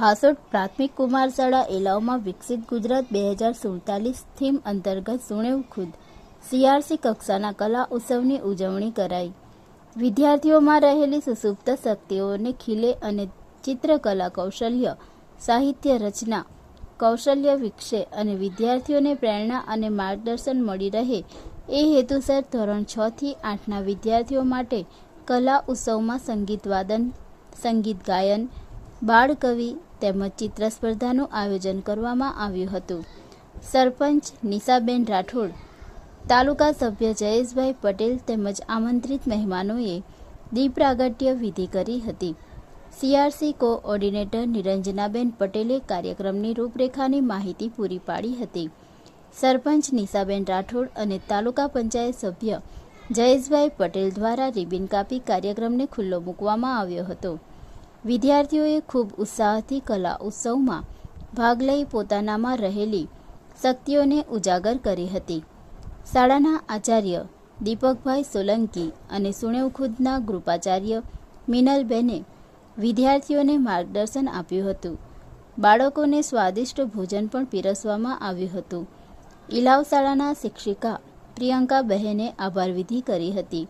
હાસોટ પ્રાથમિક કુમાર શાળા એલાવમાં વિકસિત ગુજરાત બે હજાર સુડતાલીસ થીમ અંતર્ગત સુણેવ ખુદ સીઆરસી કક્ષાના કલા ઉત્સવની ઉજવણી કરાઈ. વિદ્યાર્થીઓમાં રહેલી સુસુપ્ત શક્તિઓને ખીલે અને ચિત્રકલા કૌશલ્ય, સાહિત્ય રચના, કૌશલ્ય વિકસે અને વિદ્યાર્થીઓને પ્રેરણા અને માર્ગદર્શન મળી રહે એ હેતુસર ધોરણ છ થી આઠના વિદ્યાર્થીઓ માટે કલા ઉત્સવમાં સંગીત વાદન, સંગીત ગાયન બાળકવિ તેમજ ચિત્ર સ્પર્ધાનું આયોજન કરવામાં આવ્યું હતું. સરપંચ નિશાબેન રાઠોડ, તાલુકા સભ્ય જયેશભાઈ પટેલ તેમજ આમંત્રિત મહેમાનોએ દીપ પ્રાગટ્ય વિધિ કરી હતી. સીઆરસી કોઓર્ડિનેટર નિરંજનાબેન પટેલે કાર્યક્રમની રૂપરેખાની માહિતી પૂરી પાડી હતી. સરપંચ નિશાબેન રાઠોડ અને તાલુકા પંચાયત સભ્ય જયેશભાઈ પટેલ દ્વારા રિબિન કાપી કાર્યક્રમને ખુલ્લો મૂકવામાં આવ્યો હતો. વિદ્યાર્થીઓએ ખૂબ ઉત્સાહથી કલા ઉત્સવમાં ભાગ લઈ પોતાનામાં રહેલી શક્તિઓને ઉજાગર કરી હતી. શાળાના આચાર્ય દીપકભાઈ સોલંકી અને સુણેવ ખુદના ગૃપાચાર્ય મિનલબેને વિદ્યાર્થીઓને માર્ગદર્શન આપ્યું હતું. બાળકોને સ્વાદિષ્ટ ભોજન પણ પીરસવામાં આવ્યું હતું. ઇલાવ શાળાના શિક્ષિકા પ્રિયંકા બહેને આભારવિધિ કરી હતી.